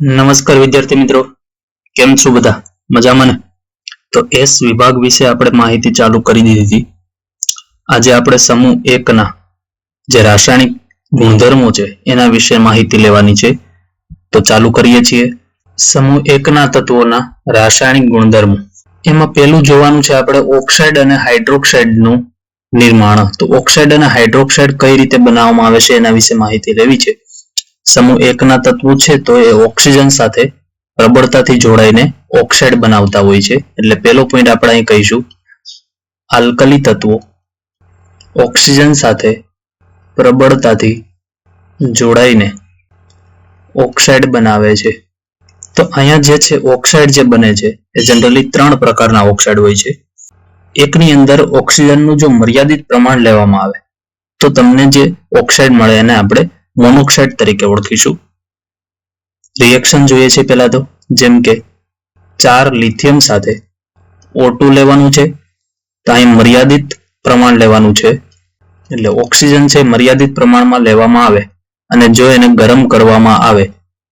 નમસ્કાર વિદ્યાર્થી મિત્રો. કેમ છો બધા? મજામાં ને? તો એસ વિભાગ વિશે આપણે માહિતી ચાલુ કરી દીધી હતી. આજે આપણે સમૂહ એકના જે રાસાયણિક ગુણધર્મો છે, એના વિશે માહિતી લેવાની છે. તો ચાલુ કરીએ છીએ. સમૂહ એકના તત્વોના રાસાયણિક ગુણધર્મો. એમાં પહેલું જોવાનું છે આપણે ઓક્સાઇડ અને હાઇડ્રોક્સાઇડનું નિર્માણ. તો ઓક્સાઇડ અને હાઇડ્રોક્સાઇડ કઈ રીતે બનાવવામાં આવે છે એના વિશે માહિતી લેવી છે. સમૂહ એકના તત્વો છે તો એ ઓક્સિજન સાથે પ્રબળતાથી જોડાઈને ઓક્સાઇડ બનાવતા હોય છે. એટલે પહેલો પોઈન્ટ આપણે અહીં કહીશું. આલ્કલી તત્વો ઓક્સિજન સાથે પ્રબળતાથી જોડાઈને ઓક્સાઇડ બનાવે છે. તો અહીંયા જે છે ઓક્સાઇડ જે બને છે, એ જનરલી ત્રણ પ્રકારના ઓક્સાઇડ હોય છે. એકની અંદર ઓક્સિજનનું જો મર્યાદિત પ્રમાણ લેવામાં આવે, તો તમને જે ઓક્સાઇડ મળે એને આપણે મોનોક્સાઇડ તરીકે ઓળખીશું. રિએક્શન જોઈએ છે પહેલા તો, જેમ કે ચાર લિથિયમ સાથે O2 લેવાનું છે, તો અહીં મર્યાદિત પ્રમાણ લેવાનું છે. એટલે ઓક્સિજન છે મર્યાદિત પ્રમાણમાં લેવામાં આવે અને જો એને ગરમ કરવામાં આવે,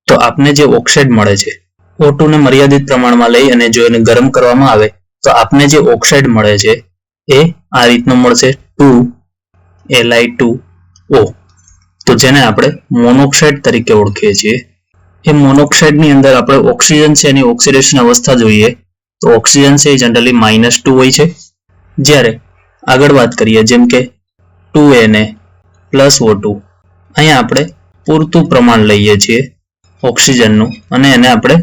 તો આપને જે ઓક્સાઇડ મળે છે ઓટુને મર્યાદિત પ્રમાણમાં લઈ અને જો એને ગરમ કરવામાં આવે તો આપને જે ઓક્સાઇડ મળે છે, એ આ રીતનું મળશે ટુ એલઆઈ ટુ ઓ તો જેને આપણે મોનોક્સાઇડ તરીકે ઓળખીએ છીએ. એ મોનોક્સાઇડની અંદર આપણે ઓક્સિજન છે, એની ઓક્સિડેશન અવસ્થા જોઈએ. તો ઓક્સિજન છે, એ જનરલી માઇનસ ટુ હોય છે. જ્યારે આગળ વાત કરીએ, જેમ કે ટુ એને પ્લસ ઓ ટુ. અહીંયા આપણે પૂરતું પ્રમાણ લઈએ છીએ ઓક્સિજનનું અને એને આપણે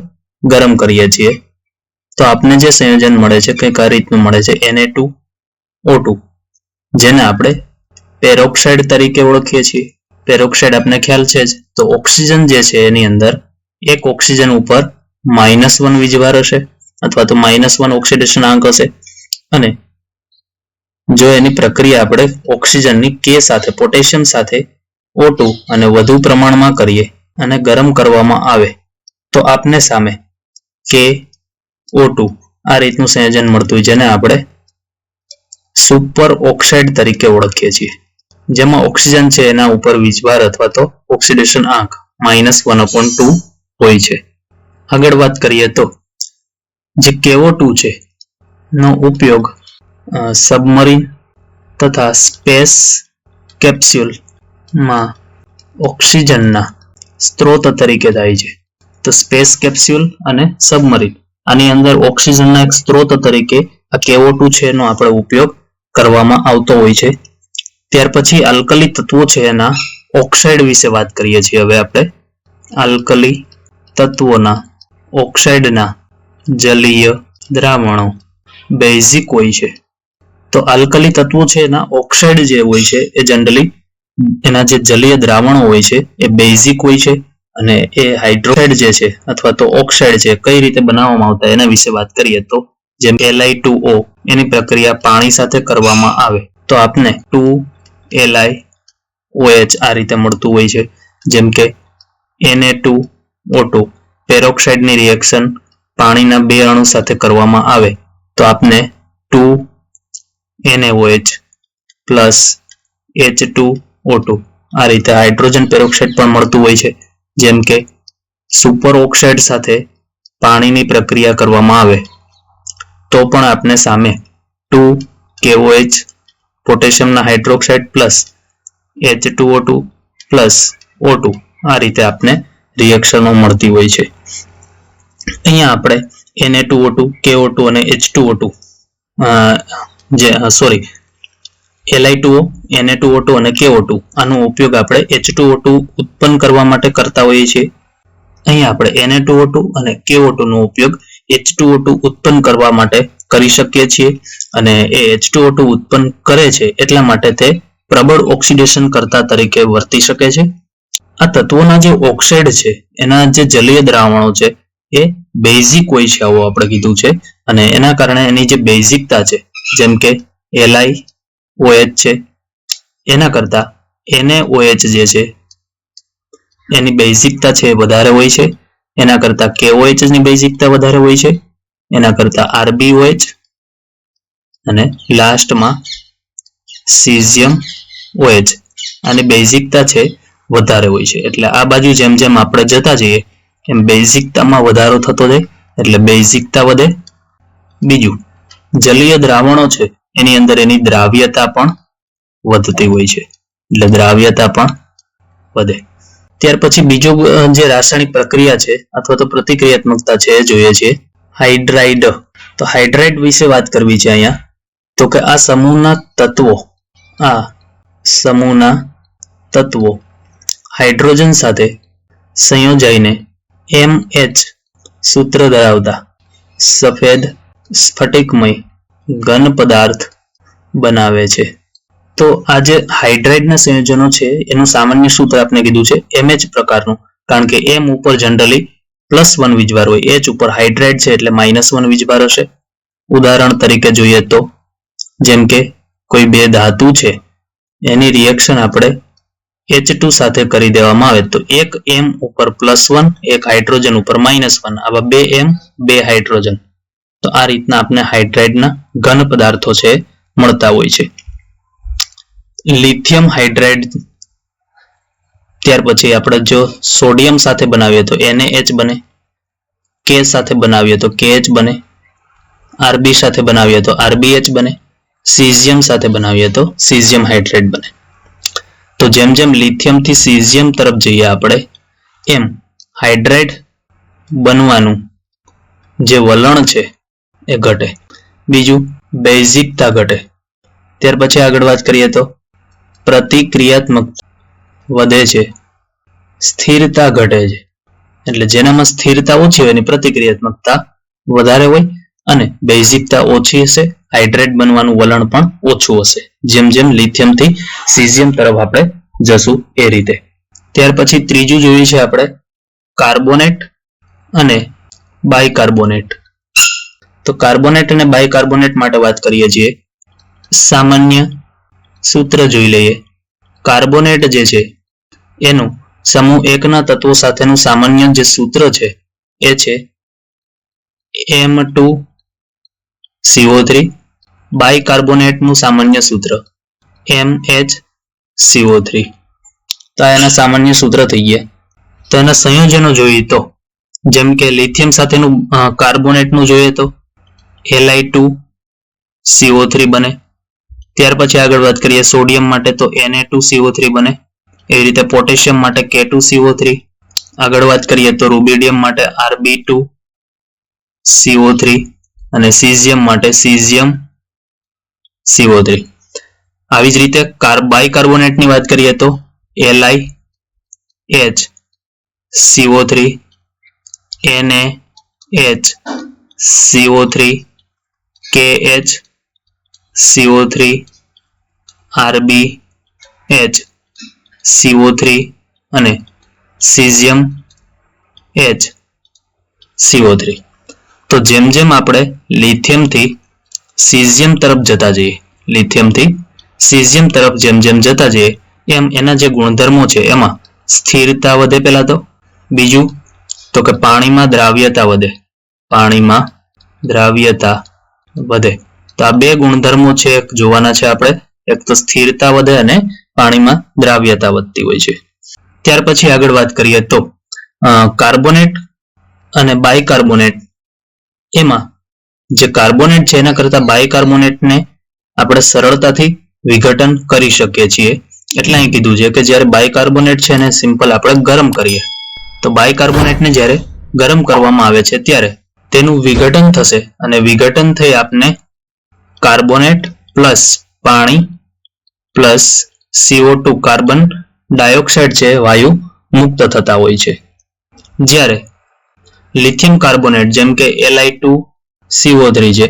ગરમ કરીએ છીએ. તો આપને જે સંયોજન મળે છે, કંઈક આ રીતનું મળે છે એને ઓ ટુ જેને આપણે પેરોક્સાઇડ તરીકે ઓળખીએ છીએ. પેરોક્સાઇડ આપને ખ્યાલ છે જ. તો ઓક્સિજન જે છે, એની અંદર એક ઓક્સિજન ઉપર માઇનસ વન વીજભાર હશે, અથવા તો માઇનસ વન ઓક્સિડેશન આંક હશે. અને જો એની પ્રક્રિયા આપણે ઓક્સિજનની કે સાથે પોટેશિયમ સાથે O2 અને વધુ પ્રમાણમાં કરીએ અને ગરમ કરવામાં આવે, તો આપને સામે કે O2 આ રીતનું સંયોજન મળતું હોય જેને આપણે સુપર ઓક્સાઇડ તરીકે ઓળખીએ છીએ. જેમાં ઓક્સિજન છે એના ઉપર વીજભાર અથવા તો ઓક્સિડેશન આંક માઇનસ વન અપોન ટુ હોય છે. આગળ વાત કરીએ તો જે કેવો ટુ છે, નો ઉપયોગ સબમરીન તથા સ્પેસ કેપ્સ્યુલમાં ઓક્સિજનના સ્ત્રોત તરીકે થાય છે. તો સ્પેસ કેપ્સ્યુલ અને સબમરીન આની અંદર ઓક્સિજનના એક સ્ત્રોત તરીકે આ કેવો ટુ છે એનો આપણે ઉપયોગ કરવામાં આવતો હોય છે. ત્યાર પછી આલ્કલી તત્વો છે એના ઓક્સાઇડ વિશે વાત કરીએ છીએ હવે આપણે. આલ્કલી તત્વોના ઓક્સાઇડના જલીય દ્રાવણો બેઝિક હોય છે. તો આલ્કલી તત્વો છે એના ઓક્સાઇડ જે હોય છે એ જનરલી એના જે જલીય દ્રાવણો હોય છે એ બેઝિક હોય છે. અને એ હાઇડ્રોક્સાઇડ જે છે અથવા તો ઓક્સાઇડ છે કઈ રીતે બનાવવામાં આવતા એના વિશે વાત કરીએ તો જેમ એલઆઈ ટુ ઓ એની પ્રક્રિયા પાણી સાથે કરવામાં આવે તો આપને ટુ એલઆઈ ઓએચ આ રીતે મળતું હોય છે. જેમ કે એને ટુ ઓટો પેરોક્સાઇડની રિએક્શન પાણીના બે અણુ સાથે કરવામાં આવે તો આપને two NAOH plus H two auto આ રીતે હાઇડ્રોજન પેરોક્સાઇડ પણ મળતું હોય છે. જેમ કે સુપર ઓક્સાઇડ સાથે પાણીની પ્રક્રિયા કરવામાં આવે, તો પણ આપને સામે two KOH પોટેશિયમના hydroxide plus H two O two plus O two આ રીતે આપને રિએક્શનો મળતી હોય છે. અહીંયા આપણે એને two O two K O two અને એચ ટુ ઓ ટુ જે સોરી એલઆઈ ટુ એને ટુ ઓ ટુ અને કે ઓ ટુ આનો ઉપયોગ આપણે એચ ટુ ઓ ટુ ઉત્પન્ન કરવા માટે કરતા હોઈએ છીએ. અહીંયા આપણે એને ટુ ઓ ટુ અને કે ઓ ટુ નો ઉપયોગ એચ ટુ ઓ ટુ ઉત્પન્ન કરવા માટે કરી શકીએ છીએ. અને એ એચ ટુ ઓ ટુ ઉત્પન્ન કરે છે એટલા માટે તે પ્રબળ ઓક્સિડેશન કરતા તરીકે વર્તી શકે છે. આ તત્વોના જે ઓક્સાઇડ છે, એના જે જલીય દ્રાવણો છે, એ બેઝિક હોય છે, આવું આપણે કીધું છે. અને એના કારણે એની જે બેઝિકતા છે, જેમ કે એલઆઈ ઓએચ છે. એના કરતા NaOH જે છે, એની બેઝિકતા છે વધારે હોય છે. એના કરતાં KOH ની બેઝિકતા વધારે હોય છે. એના કરતા RbOH અને લાસ્ટમાં સીઝિયમ OH આની બેઝિકતા છે વધારે હોય છે. એટલે આ બાજુ જેમ જેમ આપણે જતા જઈએ, એમ બેઝિકતામાં વધારો થતો જાય, એટલે બેઝિકતા વધે. બીજું, જલીય દ્રાવણો છે એની અંદર એની દ્રાવ્યતા પણ વધતી હોય છે. એટલે દ્રાવ્યતા પણ વધે. ત્યાર પછી બીજો જે રાસાયણિક પ્રક્રિયા છે અથવા તો પ્રતિક્રિયાત્મકતા છે એ જોઈએ છે હાઇડ્રાઇડ. તો હાઇડ્રાઇડ વિશે વાત કરવી છે અહીંયા. તો કે આ સમૂહના તત્વો, આ સમૂહના તત્વો હાઇડ્રોજન સાથે સંયોજાઈને એમ એચ સૂત્ર ધરાવતા સફેદ સ્ફટિકમય ઘન પદાર્થ બનાવે છે. તો આ જે હાઇડ્રાઇડના સંયોજનો છે, એનું સામાન્ય સૂત્ર આપણે કીધું છે, એમએચ પ્રકારનું. કારણ કે એમ ઉપર જનરલી પ્લસ વન વીજભાર હોય, એચ ઉપર હાઇડ્રાઇડ છે એટલે માઇનસ વન વીજભાર હશે. ઉદાહરણ તરીકે જોઈએ તો, જેમ કે કોઈ બે ધાતુ છે, એની રિએક્શન આપણે એચ ટુ સાથે કરી દેવામાં આવે તો એક એમ ઉપર પ્લસ વન, એક હાઇડ્રોજન ઉપર માઇનસ વન. આવા બે એમ, બે હાઇડ્રોજન. તો આ રીતના આપણે હાઇડ્રાઇડના ઘન પદાર્થો છે, મળતા હોય છે. લિથિયમ હાઇડ્રાઇડ, ત્યાર પછી આપણે જો સોડિયમ સાથે બનાવીએ તો NaH બને કે સાથે બનાવીએ તો KH બને, આરબી સાથે બનાવીએ તો આરબીએચ બને, સીઝિયમ સાથે બનાવીએ તો સીઝિયમ હાઇડ્રેટ બને. તો જેમ જેમ લિથિયમથી સીઝિયમ તરફ જઈએ આપણે, એમ હાઇડ્રેટ બનવાનું જે વલણ છે એ ઘટે. બીજું, બેઝિકતા ઘટે. ત્યાર પછી આગળ વાત કરીએ તો, પ્રતિક્રિયાત્મક વધે છે. સ્થિરતા ઘટે છે. એટલે જેનામાં સ્થિરતા ઓછી હોય એની પ્રતિક્રિયાત્મકતા વધારે હોય અને બેઝિકતા ઓછી હશે, હાઇડ્રેટ બનવાનું વલણ પણ ઓછું હશે. જેમ જેમ લિથિયમથી સીઝિયમ તરફ આપણે જશું એ રીતે. ત્યાર પછી ત્રીજું જોયું છે આપણે કાર્બોનેટ અને બાયકાર્બોનેટ. તો કાર્બોનેટ અને બાયકાર્બોનેટ માટે વાત કરીએ છીએ. સામાન્ય સૂત્ર જોઈ લઈએ. કાર્બોનેટ જે છે, એનું સમૂહ એકના તત્વો સાથેનું સામાન્ય જે સૂત્ર છે, એ છે એમ ટુ સીઓ થ્રી બાયકાર્બોનેટનું સામાન્ય સૂત્ર. એમ એચ સીઓ થ્રી તો એના સામાન્ય સૂત્ર થઈ ગયા. તો એના સંયોજનો જોઈએ તો, જેમ કે લિથિયમ સાથેનું કાર્બોનેટનું જોઈએ તો એલઆઈ ટુ સીઓ થ્રી બને. ત્યાર પછી આગળ વાત કરીએ સોડિયમ માટે, તો Na2CO3 બને. એવી રીતે પોટેશિયમ માટે K2CO3 આગળ વાત કરીએ તો રૂબિડિયમ માટે Rb2CO3 અને સીઝિયમ માટે સીઝિયમ CO3 આવી જ રીતે બાયકાર્બોનેટની વાત કરીએ તો Li, H CO3 NaH CO3 KH CO3 RB H CO3 અને સીઝિયમ H CO3 તો જેમ જેમ આપણે લિથિયમથી સીઝિયમ તરફ જતા જઈએ લિથિયમથી સીઝિયમ તરફ જેમ જેમ જતા જઈએ, એમ એના જે ગુણધર્મો છે એમાં સ્થિરતા વધે પહેલા તો. બીજું, તો કે પાણીમાં દ્રાવ્યતા વધે. પાણીમાં દ્રાવ્યતા વધે. તો આ બે ગુણધર્મો છે જોવાના છે આપણે, એક તો સ્થિરતા વધે અને પાણીમાં દ્રાવ્યતા વધતી હોય છે. ત્યાર પછી આગળ વાત કરીએ તો કાર્બોનેટ અને બાયકાર્બોનેટ. એમાં જે કાર્બોનેટ છે એના કરતા બાયકાર્બોનેટને આપણે સરળતાથી વિઘટન કરી શકીએ છીએ. એટલે અહીં કીધું છે કે જ્યારે બાયકાર્બોનેટ છે એને સિમ્પલ આપણે ગરમ કરીએ. તો બાયકાર્બોનેટને જ્યારે ગરમ કરવામાં આવે છે ત્યારે તેનું વિઘટન થશે અને વિઘટન થઈ આપને કાર્બોનેટ પ્લસ પાણી પ્લસ સીઓ કાર્બન ડાયોક્સાઇડ છે વાયુ મુક્ત થતા હોય છે. જ્યારે લિથિયમ કાર્બોનેટ જેમ કે એલઆઈ ટુ સીઓ થ્રી છે,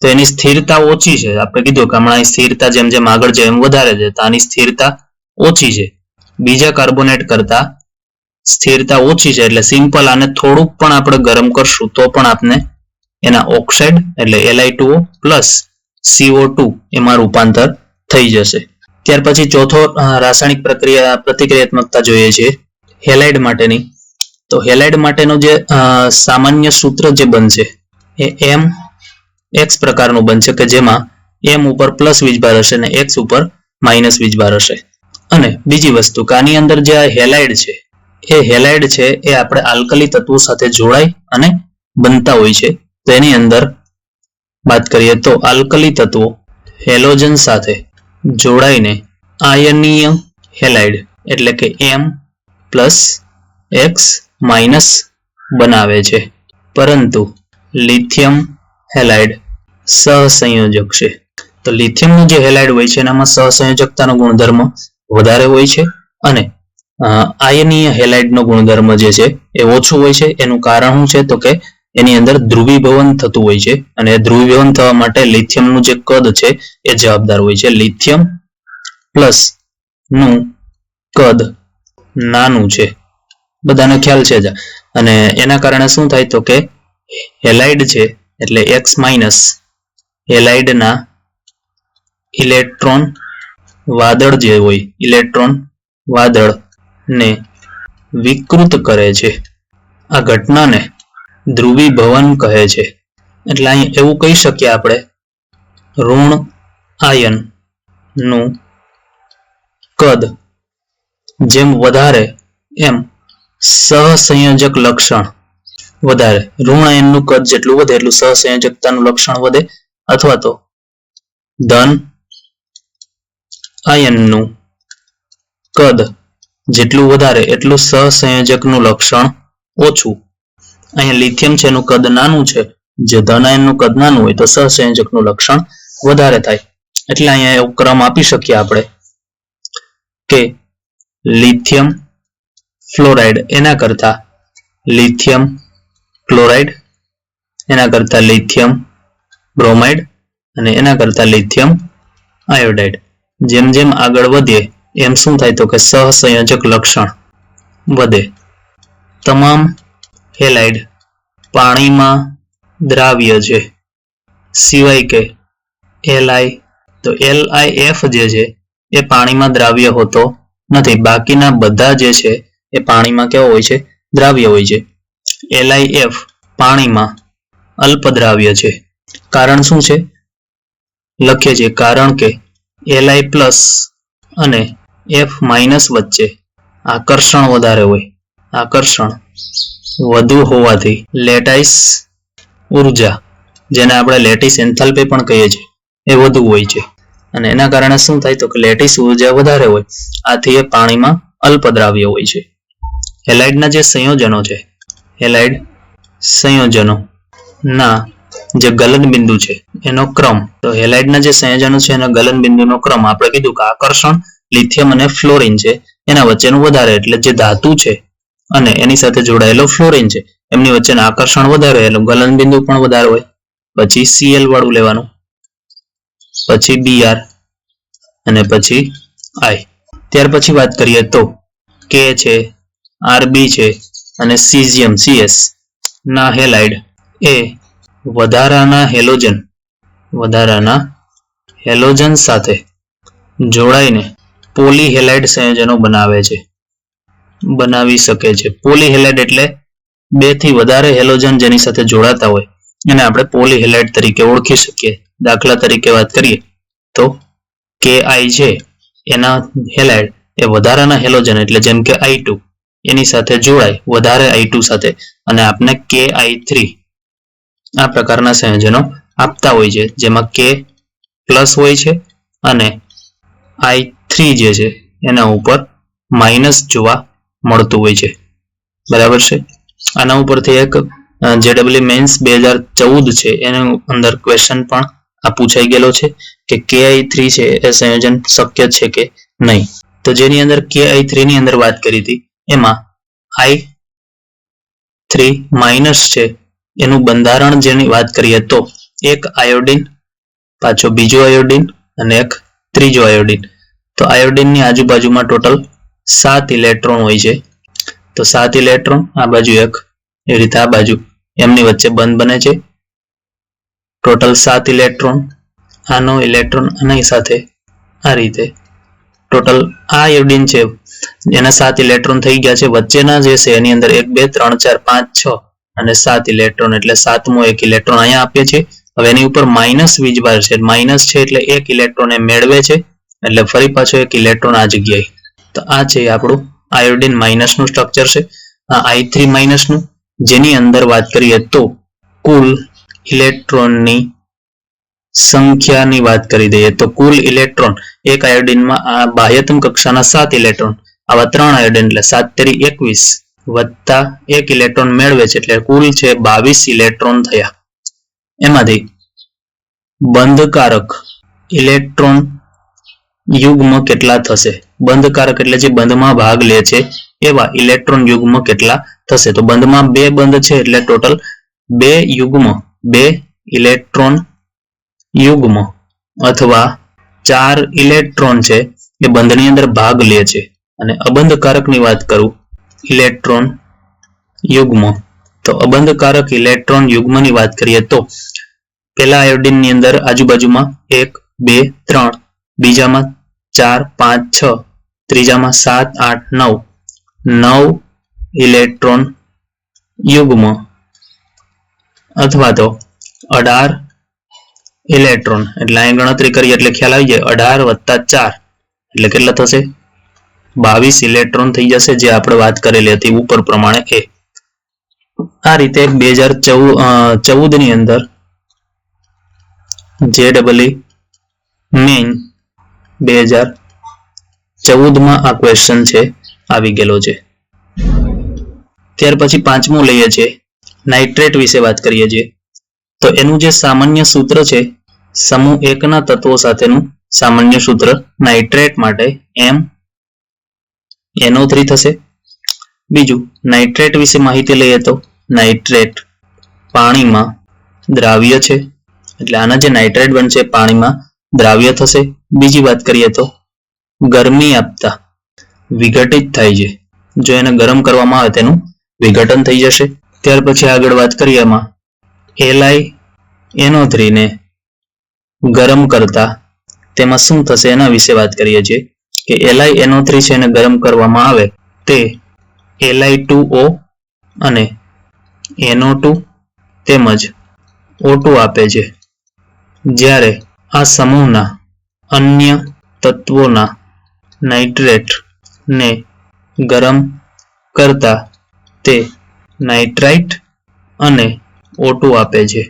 તો એની સ્થિરતા ઓછી છે. આપણે કીધું કે હમણાં સ્થિરતા જેમ જેમ આગળ જાય એમ વધારે છે. તો આની સ્થિરતા ઓછી છે. બીજા કાર્બોનેટ કરતા સ્થિરતા ઓછી છે એટલે સિમ્પલ આને થોડુંક પણ આપણે ગરમ કરશું તો પણ આપને એના ઓક્સાઇડ એટલે LI two plus CO two એમાં રૂપાંતર થઈ જશે. ત્યાર પછી ચોથો રાસાયણિક પ્રક્રિયા, પ્રતિક્રિયાત્મકતા જોઈએ છે. હેલાઇડ માટેની. તો હેલાઇડ માટેનું જે સામાન્ય સૂત્ર જે બનશે એ એમ એક્સ પ્રકારનું બનશે કે જેમાં એમ ઉપર પ્લસ વીજભાર હશે અને એક્સ ઉપર માઇનસ વીજભાર હશે. અને બીજી વસ્તુ, કે આની અંદર જે હેલાઇડ છે એ હેલાઇડ છે, એ આપણે આલ્કલી તત્વો સાથે જોડાય અને બનતા હોય છે. તો એની અંદર વાત કરીએ તો આલ્કલી તત્વો હેલોજન સાથે જોડાઈને આયનીય હેલાઇડ એટલે કે એમ પ્લસ એક્સ માઇનસ બનાવે છે. પરંતુ લિથિયમ હેલાઇડ સહસંયોજક છે. તો લિથિયમનું જે હેલાઇડ હોય છે, એનામાં સહસંયોજકતાનો ગુણધર્મ વધારે હોય છે અને આયનીય હેલાઇડનો ગુણધર્મ જે છે એ ઓછું હોય છે. એનું કારણ શું છે? તો કે એની અંદર ધ્રુવીભવન થતું હોય છે અને ધ્રુવીભવન થવા માટે લિથિયમનું જે કદ છે એ જવાબદાર હોય છે. લિથિયમ પ્લસનું કદ નાનું છે. બધાને ખ્યાલ છે જ. અને એના કારણે શું થાય? તો કે હેલાઇડ છે એટલે એક્સ માઇનસ હેલાઇડના ઇલેક્ટ્રોન વાદળ જે હોય, ઇલેક્ટ્રોન વાદળ ને વિકૃત કરે છે. આ ઘટનાને ધ્રુવીભવન કહે છે. એટલે અહીં એવું કહી શકીએ આપણે, ઋણ આયનનું કદ જેમ વધારે, એમ સહસંયોજક લક્ષણ વધારે. ઋણ આયનનું કદ જેટલું વધે એટલું સહસંયોજકતાનું લક્ષણ વધે. અથવા તો ધન આયનનું કદ જેટલું વધારે એટલું સહસંયોજકનું લક્ષણ ઓછું. અહીંયા લિથિયમ છે એનું કદ નાનું છે. જે ધન આયનનું કદ નાનું હોય તો સહસંયોજકનું લક્ષણ વધારે થાય. એટલે અહીંયા એવો ક્રમ આપી શકીએ આપણે કે લિથિયમ ફ્લોરાઇડ એના કરતા લિથિયમ ક્લોરાઇડ, એના કરતા લિથિયમ બ્રોમાઇડ અને એના કરતા લિથિયમ આયોડાઇડ. જેમ જેમ આગળ વધીએ એમ શું થાય તો કે સહસંયોજક લક્ષણ વધે. તમામ હેલાઇડ પાણીમાં દ્રાવ્ય છે. સિવાય કે એલઆઈ તો એલઆઈએફ જે છે એ પાણીમાં દ્રાવ્ય હોતો નથી. બાકીના બધા જે છે એ પાણીમાં કેવો હોય છે? દ્રાવ્ય હોય છે. એલઆઈએફ પાણીમાં અલ્પદ્રાવ્ય છે. કારણ શું છે? લખે છે કારણ કે એલઆઈ પ્લસ અને એફ માઇનસ વચ્ચે આકર્ષણ વધારે હોય. આકર્ષણ વધુ હોવાથી લેટાઇસ ઊર્જા, જેને આપણે લેટિસ એન્થાલ્પી પણ કહીએ છીએ, એ વધુ હોય છે. અને એના કારણે શું થાય તો કે લેટિસ ઊર્જા વધારે હોય, આથી એ પાણીમાં અલ્પદ્રાવ્ય હોય છે. હેલાઇડના જે સંયોજનો છે, હેલાઇડ સંયોજનો ના જે ગલન બિંદુ છે, એનો ક્રમ. તો હેલાઇડના જે સંયોજનો છે, એના ગલન બિંદુનો ક્રમ આપણે કીધું કે આકર્ષણ લિથિયમ અને ફ્લોરિન છે. એના વચ્ચેનું વધારે એટલે જે ધાતુ છે અને એની સાથે જોડાયેલો ફ્લોરિન છે. એમની વચ્ચેનું આકર્ષણ વધારે, એનું ગલન બિંદુ પણ વધારે હોય. પછી સીએલ વાળું લેવાનું. પછી બીઆર અને પછી આઈ ત્યાર પછી વાત કરીએ તો કે છે આરબી છે અને સીઝિયમ સીએસ ના હેલાઇડ એ વધારાના હેલોજન વધારાના હેલોજન સાથે જોડાઈને પોલીહેલાઇડ સંયોજનો બનાવે છે. બનાવી શકે છે. પોલીહેલાઇડ એટલે બેથી વધારે હેલોજન જેની સાથે જોડાતા હોય. એને આપણે પોલીહેલાઇડ તરીકે ઓળખી શકીએ. દાખલા તરીકે વાત કરીએ તો કે આઈ છે એના હેલાઇડ એ વધારાના હેલોજન એટલે જેમ કે આઈ ટુ એની સાથે જોડાય, વધારે આઈ ટુ સાથે અને આપને કે આઈ થ્રી આ પ્રકારના સંયોજનો આપતા હોય છે. જેમાં કે પ્લસ હોય છે અને આઈ થ્રી જે છે, એના ઉપર માઇનસ જોવા મળતું હોય છે. બરાબર છે? આના ઉપરથી એક જેડબલી મેન્સ બે હજાર ચૌદ છે, એની અંદર ક્વેશ્ચન પણ આ પૂછાઈ ગયેલો છે કે કે આઈ થ્રી છે, એ સંયોજન શક્ય છે કે નહીં? તો જેની અંદર કે આઈ થ્રી ની અંદર વાત કરી હતી, એમાં આઈ થ્રી માઇનસ છે, એનું બંધારણ જેની વાત કરીએ તો, એક આયોડિન પાછો બીજો આયોડિન અને એક ત્રીજો આયોડિન તો આયોડિનની આજુબાજુમાં ટોટલ સાત ઇલેક્ટ્રોન હોય છે. તો સાત ઇલેક્ટ્રોન આ બાજુ એક, એ રીતે આ બાજુ એમની વચ્ચે બંધ બને છે. ટોટલ સાત ઇલેક્ટ્રોન આનો ઇલેક્ટ્રોન આની સાથે આ રીતે. ટોટલ આ આયોડિન છે, એના સાત ઇલેક્ટ્રોન થઈ ગયા છે. વચ્ચેના જે છે, એની અંદર એક, બે, ત્રણ, ચાર, પાંચ, છ અને સાત ઇલેક્ટ્રોન એટલે સાતમો એક ઇલેક્ટ્રોન અહીંયા આપીએ છીએ. હવે એની ઉપર માઇનસ વીજભાર છે. માઇનસ છે એટલે એક ઇલેક્ટ્રોન એ મેળવે છે. એટલે ફરી પાછો એક ઇલેક્ટ્રોન આ જગ્યાએ. તો આ છે આપણું આયોડિન માઇનસનું સ્ટ્રક્ચર છે. આ આઈ થ્રી માઇનસનું જેની અંદર વાત કરીએ તો કુલ ઇલેક્ટ્રોનની સંખ્યાની વાત કરી દઈએ તો કુલ ઇલેક્ટ્રોન એક આયોડિનમાં આ બાહ્યતમ કક્ષાના સાત ઇલેક્ટ્રોન આવા ત્રણ આયોડિન એટલે સાત તેરી એકવીસ વત્તા એક ઇલેક્ટ્રોન મેળવે છે એટલે કુલ છે બાવીસ ઇલેક્ટ્રોન થયા. એમાંથી બંધકારક ઇલેક્ટ્રોન યુગ્મ કેટલા થશે? બંધકારક એટલે જે બંધમાં ભાગ લે છે, એવા ઇલેક્ટ્રોન યુગ્મ કેટલા થશે? તો બંધમાં બે બંધ છે એટલે ટોટલ બે યુગ્મ, બે ઇલેક્ટ્રોન યુગ્મ અથવા ચાર ઇલેક્ટ્રોન છે, એ બંધની અંદર ભાગ લે છે. અને અબંધકારકની વાત કરું, ઇલેક્ટ્રોન યુગ્મ. તો અબંધકારક ઇલેક્ટ્રોન યુગ્મની વાત કરીએ તો પહેલા આયોડિનની અંદર આજુબાજુમાં એક, બે, ત્રણ, બીજામાં ચાર, પાંચ, છ. ત્રીજામાં સાત, આઠ, નવ. નવ ઇલેક્ટ્રોન યુગ્મ અથવા તો અઢાર ઇલેક્ટ્રોન. એટલે અહીં ગણતરી કરીએ એટલે ખ્યાલ આવી જાય. અઢાર વત્તા ચાર. એટલે કેટલા થશે? બાવીસ ઇલેક્ટ્રોન થઈ જશે, જે આપણે વાત કરેલી હતી ઉપર પ્રમાણે એ. આ રીતે બે હજાર ચૌદની અંદર જે ડબલ મેઇન બે હજાર ચૌદમાં આ ક્વેશ્ચન છે, આવી ગયેલો છે. ત્યાર પછી પાંચમું લઈએ છીએ નાઇટ્રેટ વિશે વાત કરીએ છીએ. તો એનું જે સામાન્ય સૂત્ર છે, સમૂહ એકના તત્વો સાથેનું સામાન્ય સૂત્ર નાઇટ્રેટ માટે એમ એનો થ્રી થશે. બીજું નાઇટ્રેટ વિશે માહિતી લઈએ તો નાઇટ્રેટ પાણીમાં દ્રાવ્ય છે. એટલે આના જે નાઇટ્રેટ બનશે પાણીમાં દ્રાવ્ય થશે. બીજી વાત કરીએ તો ગરમી આપતા વિઘટિત થાય છે. જો એને ગરમ કરવામાં આવે તેનું વિઘટન થઈ જશે. ત્યાર પછી આગળ વાત કરીએ એમાં એલઆઈ એનો થ્રીને ગરમ કરતા તેમાં શું થશે એના વિશે વાત કરીએ છીએ કે એલઆઈ એનો થ્રી છે એને ગરમ કરવામાં આવે તે એલઆઈ ટુ ઓ અને એનો ટુ તેમજ ઓ આપે છે. જ્યારે આ સમૂહના અન્ય તત્વોના નાઇટ્રેટ ને ગરમ કરતા તે નાઇટ્રાઇટ અને ઓટુ આપે છે.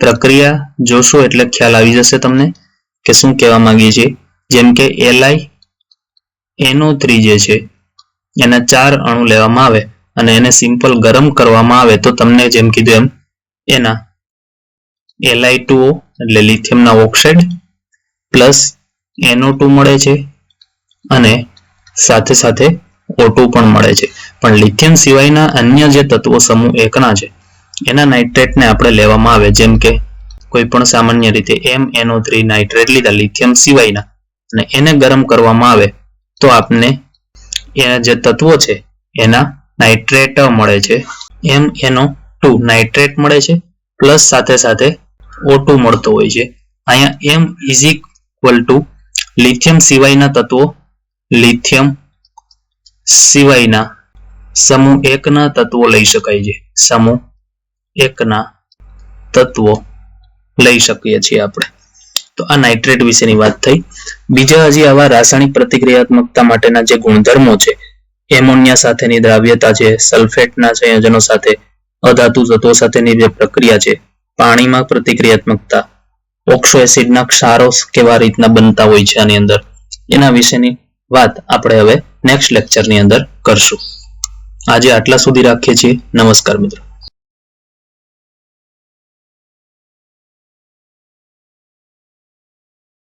પ્રક્રિયા જોશો એટલે ખ્યાલ આવી જશે તમને કે શું કહેવા માંગીએ છીએ. જેમ કે થ્રી જે છે, એના ચાર અણુ લેવામાં આવે અને એને સિમ્પલ ગરમ કરવામાં આવે તો તમને જેમ કીધું એમ એના એલઆઈ ટુ એટલે લિથિયમના ઓક્સાઇડ પ્લસ એનો ટુ મળે છે અને સાથે સાથે ઓટુ પણ મળે છે. પણ લિથિયમ સિવાયના અન્ય જે તત્વો સમૂહ એકના છે, એના નાઇટ્રેટને આપણે લેવામાં આવે, જેમ કે કોઈ પણ સામાન્ય રીતે એમ એનો થ્રી નાઇટ્રેટ લીધા લિથિયમ સિવાયના અને એને ગરમ કરવામાં આવે, તો આપને એના જે તત્વો છે, એના નાઇટ્રેટ મળે છે. એમ એનો ટુ નાઇટ્રેટ મળે છે, પ્લસ સાથે સાથે O2 મળતો હોય છે. અહીંયા M is equal to lithium સિવાયના તત્વો લિથિયમ સિવાયના સમૂહ એકના તત્વો લઈ શકાય છે. સમૂહ એકના તત્વો લઈ શકીએ છીએ આપણે. તો આ નાઇટ્રેટ વિશેની વાત થઈ. બીજા હજી આવા રાસાયણિક પ્રતિક્રિયાત્મકતા માટેના જે ગુણધર્મો છે, એમોનિયા સાથેની દ્રાવ્યતા છે, સલ્ફેટના સંયોજનો સાથે અધાતુ તત્વો સાથેની જે પ્રક્રિયા છે પાણીમાં પ્રતિક્રિયાત્મકતા, ઓક્સો એસિડના ક્ષારો કેવા રીતના બનતા હોય છે આની અંદર, એના વિશેની વાત આપણે હવે નેક્સ્ટ લેક્ચરની અંદર કરશું. આજે આટલા સુધી રાખીએ છીએ. નમસ્કાર મિત્રો.